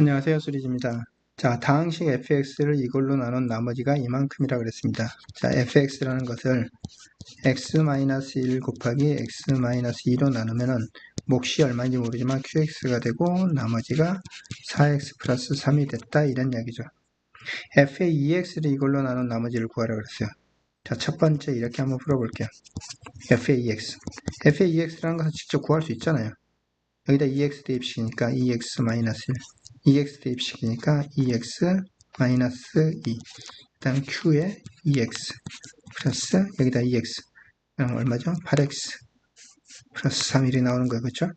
안녕하세요. 수리지입니다. 자, 다항식 fx를 이걸로 나눈 나머지가 이만큼이라 그랬습니다. 자, fx라는 것을 x-1 곱하기 x-2로 나누면은 몫이 얼마인지 모르지만 qx가 되고 나머지가 4x 플러스 3이 됐다 이런 이야기죠. f의 2x를 이걸로 나눈 나머지를 구하라 그랬어요. 자, 첫 번째 이렇게 한번 풀어볼게요. f의 2x. f의 2x라는 것은 직접 구할 수 있잖아요. 여기다 2x 대입시키니까 2x-1 2x 대입시키니까 2x 마이너스 2 그다음 q에 2x 플러스 여기다 2x 그럼 얼마죠? 8x 플러스 3일이 나오는 거예요 그렇죠?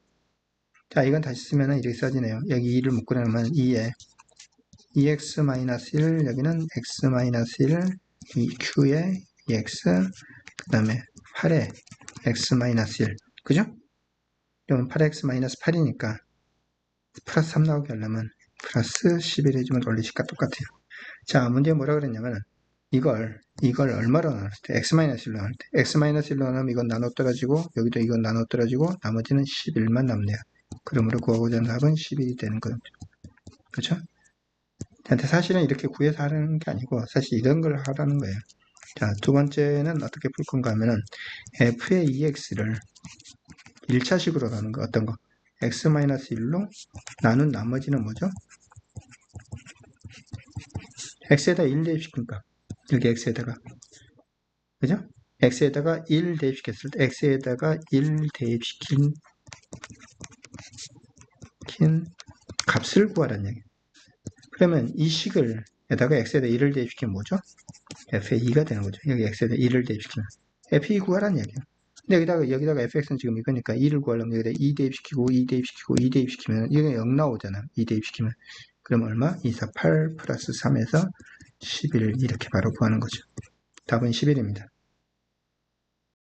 자 이건 다시 쓰면 이렇게 써지네요 여기 2를 묶고 나면 2에 2x 마이너스 1 여기는 x 마이너스 1 q에 2x 그 다음에 8에 x 마이너스 1 그죠? 그러면 8x 마이너스 8이니까 플러스 3 나오게 하려면 플러스 11 해주면 원리식과 똑같아요. 자, 문제 뭐라 그랬냐면 이걸 이걸 얼마로 나눌 때 x-1로 나눌 때 x-1로 나누면 이건 나눠 떨어지고 여기도 이건 나눠 떨어지고 나머지는 11만 남네요. 그러므로 구하고자 하는 답은 11이 되는 거죠. 그렇죠? 근데 사실은 이렇게 구해서 하는 게 아니고 사실 이런 걸 하라는 거예요. 자, 두 번째는 어떻게 풀 건가 하면은 f의 2x를 1차식으로 나눈 거 어떤 거? X-1로 나눈 나머지는 뭐죠? x에다 1 대입시키니까 여기 x에다가 그죠? x에다가 1 대입시켰을 때 x에다가 1 대입시킨 킨 값을 구하라는 얘기 그러면 이 식을 에다가 x에다 1을 대입시키면 뭐죠? f의 2가 되는 거죠. 여기 x에다 1을 대입시키면 f2 구하라는 얘기예요. 근데 여기다가 여기다가 fx는 지금 이거니까 2를 구하려면 여기다 2 대입시키고 2 대입시키고 2 대입시키면 이게 0 나오잖아. 2 대입시키면 그럼 얼마? 2, 4, 8 플러스 3에서 11 이렇게 바로 구하는 거죠. 답은 11입니다.